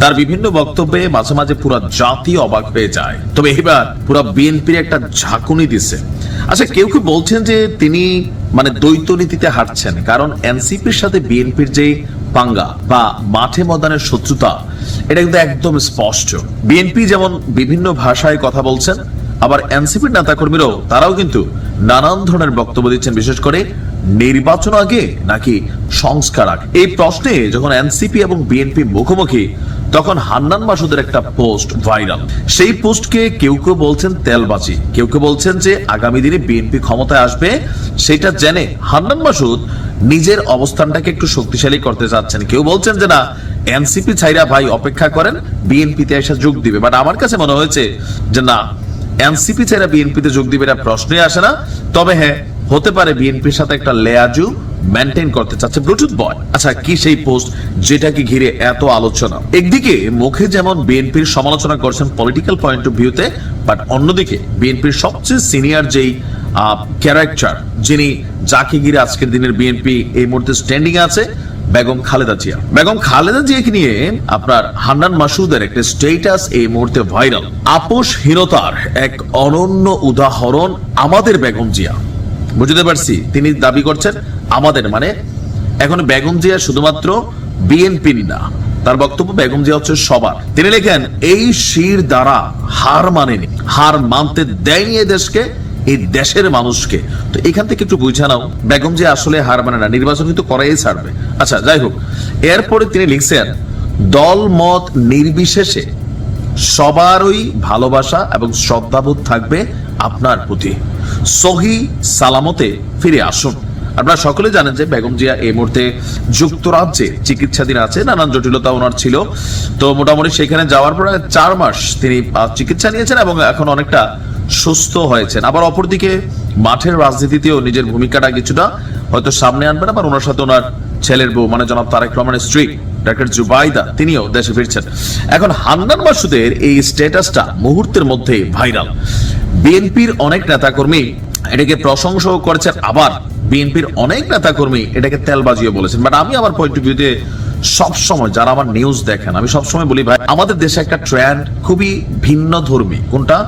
তার বিভিন্ন বক্তব্যে মাঝে মাঝে পুরো জাতি অবাক হয়ে যায়। তবে এবার পুরো বিএনপির একটা ঝাঁকুনি দিছে। আচ্ছা কেউ কেউ বলছেন যে তিনি মানে দ্বৈত নীতিতে হাঁটছেন? কারণ এনসিপির সাথে বিএনপির যে পাঙ্গা বা মাঠে ময়দানের শত্রুতা, এটা কিন্তু একদম স্পষ্ট। বিএনপি যেমন বিভিন্ন ভাষায় কথা বলছেন, আবার এনসিপির নেতাকর্মীরাও তারাও কিন্তু নানান ধরনের বক্তব্য দিচ্ছেন, বিশেষ করে নির্বাচন আগে নাকি সংস্কার আগে? এই প্রশ্নে যখন এনসিপি এবং বিএনপি মুখোমুখি, তখন হান্নান মাসুদের একটা পোস্ট ভাইরাল। সেই পোস্টকে কেউ কেউ বলছেন তেলবাজি। কেউ কেউ বলছেন যে আগামী দিনে বিএনপি ক্ষমতায় আসবে, সেটা জেনে হান্নান মাসুদ নিজের অবস্থানটাকে একটু শক্তিশালী করতে চাচ্ছেন। কেউ বলছেন যে না, এনসিপি ছাইরা ভাই অপেক্ষা করেন, বিএনপিতে এসে যোগ দিবে। বাট আমার কাছে মনে হয়েছে যে না, এনসিপি ছাড়া বিএনপিতে যোগ দিবে এটা প্রশ্নই আসে না। তবে হ্যাঁ হতে পারে বিএনপির সাথে একটা লেয়াজু মেনটেন করতে চাচ্ছে ব্লুটুথ বয় আচ্ছা কি সেই পোস্ট যেটাকে ঘিরে এত আলোচনা? একদিকে মুখে যেমন বিএনপির সমালোচনা করছেন পলিটিক্যাল পয়েন্ট অফ ভিউতে বাট অন্যদিকে বিএনপির সবচেয়ে সিনিয়র যেই ক্যারেক্টার যিনি যাকে ঘিরে আজকের দিনের বিএনপি এই মুহূর্তে স্ট্যান্ডিং আছে, বেগম খালেদা জিয়া। বেগম খালেদা জিয়াকে নিয়ে আপনার হান্নান মাসুদের একটা স্টেটাস এই মুহূর্তে ভাইরাল আপোষহীনতার এক অনন্য উদাহরণ আমাদের বেগম জিয়া। বুঝতে পারছি? তিনি দাবি করছেন আমাদের মানে এখন বেগম জিয়া শুধুমাত্র বিএনপির না তার বক্তব্য বেগম জিয়া হচ্ছে সবার। তিনি লেখেন, এই শির দ্বারা হার মানেনি, হার মানতে দেয়নি দেশকে এই দেশের মানুষকে। তো এখান থেকে একটু বুঝে নাও, বেগম যে আসলে হার মানে না, নির্বাচন কিন্তু করাই ছাড়বে। আচ্ছা যাই হোক, এরপরে তিনি লিখছেন দল মত নির্বিশেষে সবারই ভালোবাসা এবং শ্রদ্ধাবোধ থাকবে আপনার প্রতি। সহি সালামতে ফিরে আসুন। আপনারা সকলে জানেন যে বেগম জিয়া এই মুহূর্তে যুক্তরাজ্যে চিকিৎসাধীন আছে, নানান জটিলতা ওনার ছিল। তো মোটামুটি সেখানে যাওয়ার পরে চার মাস তিনি চিকিৎসা নিয়েছেন এবং এখন অনেকটা সুস্থ হয়েছেন। আবার অপরদিকে মাঠের রাজনীতিতেও নিজের ভূমিকাটা কিছুটা হয়তো সামনে আনবেন। আবার ওনার সাথে ওনার ছেলের বউ মানে জনাব তারেক রহমানের স্ত্রী, ডাক্তার জুবাইদা, তিনিও দেশে ফিরছেন। এখন হান্নান মাসুদের এই স্ট্যাটাসটা মুহূর্তের মধ্যে ভাইরাল বিএনপির অনেক নেতাকর্মী এটাকে প্রশংসাও করেছেন আবার বিএনপির অনেক নেতাকর্মী এটাকে তেলবাজিও বলেছেন। বাট আমি আমার পয়েন্ট অফ ভিউতে সবসময় যারা আমার নিউজ দেখেন, আমি সবসময় বলি ভাই, আমাদের দেশে একটা ট্রেন্ড খুবই ভিন্ন ধর্মী কোনটা?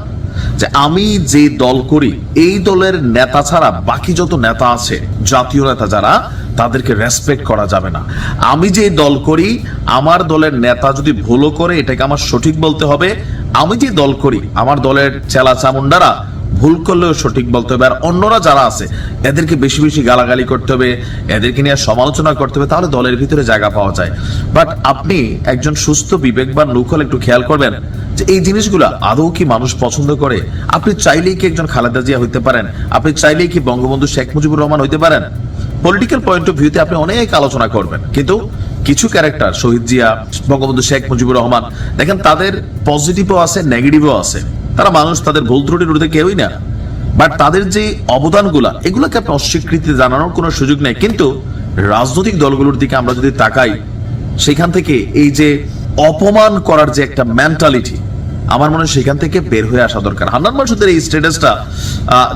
যে আমি যে দল করি, এই দলের নেতা ছাড়া বাকি যত নেতা আছে, জাতীয় নেতা যারা, তাদেরকে রেসপেক্ট করা যাবে না। আমি যে দল করি, আমার দলের নেতা যদি ভুলও করে, এটাকে আমার সঠিক বলতে হবে। আমি যে দল করি, আমার দলের চেলা চামুন্ডারা ভুল করলেও সঠিক বলতে হবে। আর অন্যরা যারা আছে, এদেরকে বেশি বেশি গালাগালি করতে হবে, এদেরকে নিয়ে সমালোচনা করতে হবে, তাহলে দলের ভিতরে জায়গা পাওয়া যায়। বাট আপনি একজন সুস্থ, বিবেকবান লোক হলে একটু খেয়াল করবেন যে এই জিনিসগুলো আদৌ কি মানুষ পছন্দ করে? আপনি চাইলেই কি একজন খালেদা জিয়া হইতে পারেন? আপনি চাইলেই কি বঙ্গবন্ধু শেখ মুজিবুর রহমান হইতে পারেন? পলিটিক্যাল পয়েন্ট অফ ভিউতে আপনি অনেক আলোচনা করবেন, কিন্তু কিছু ক্যারেক্টার শহীদ জিয়া, বঙ্গবন্ধু শেখ মুজিবুর রহমান, দেখেন তাদের পজিটিভও আছে নেগেটিভও আছে। তারা মানুষ, তাদের ভুল ত্রুটির ঊর্ধ্বে কেউই না। বাট তাদের যে অবদানগুলা, এগুলোকে আপনি অস্বীকৃতি জানানোর কোনো সুযোগ নেই। কিন্তু রাজনৈতিক দলগুলোর দিকে আমরা যদি তাকাই, সেখান থেকে এই যে অপমান করার যে একটা মেন্টালিটি আমার মনে হয় সেখান থেকে বের হয়ে আসা দরকার। হান্নান মাসুদের এই স্ট্যাটাসটা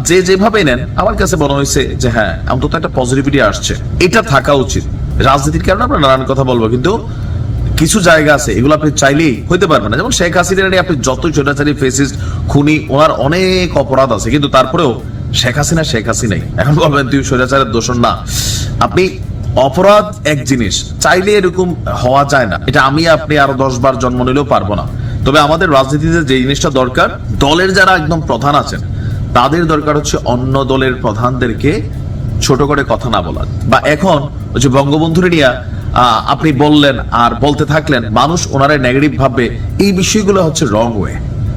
যে যেভাবে নেন, আমার কাছে মনে হয়েছে যে হ্যাঁ অন্তত একটা পজিটিভিটি আসছে। এটা থাকা উচিত। রাজনীতির কারণে আমরা নানান কথা বলব, কিন্তু কিছু জায়গা আছে, এগুলো আপনি চাইলেই হইতে পারবেন না। যেমন শেখ হাসিনা নিয়ে আপনি যতই ছোটাছাড়ি ফেসিস খুনি, ওনার অনেক অপরাধ আছে, কিন্তু তারপরেও শেখ হাসিনা, শেখ হাসিনাই। এখন বলবেন, তুই স্বৈরাচারের দোষণ না। আপনি অপরাধ এক জিনিস, চাইলে এরকম হওয়া যায় না। এটা আমি, আপনি আরও দশ বার জন্ম নিলেও পারব না। তবে আমাদের রাজনীতিতে যে জিনিসটা দরকার, দলের যারা একদম প্রধান আছেন, তাদের দরকার হচ্ছে অন্য দলের প্রধানদেরকে ছোট করে কথা না বলার। বা এখন ওই যে বঙ্গবন্ধুরে নিয়ে আপনি বললেন আর বলতে থাকলেন, মানুষ ওনারা নেগেটিভ ভাববে, এই বিষয়গুলো হচ্ছে রং ওয়ে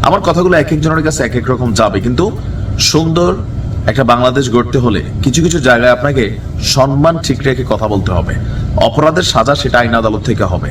আমার কথাগুলো এক একজনের কাছে এক এক রকম যাবে। কিন্তু সুন্দর একটা বাংলাদেশ গড়তে হলে কিছু কিছু জায়গায় আপনাকে সম্মান ঠিক রেখে কথা বলতে হবে। অপরাধের সাজা সেটা আইন আদালত থেকে হবে।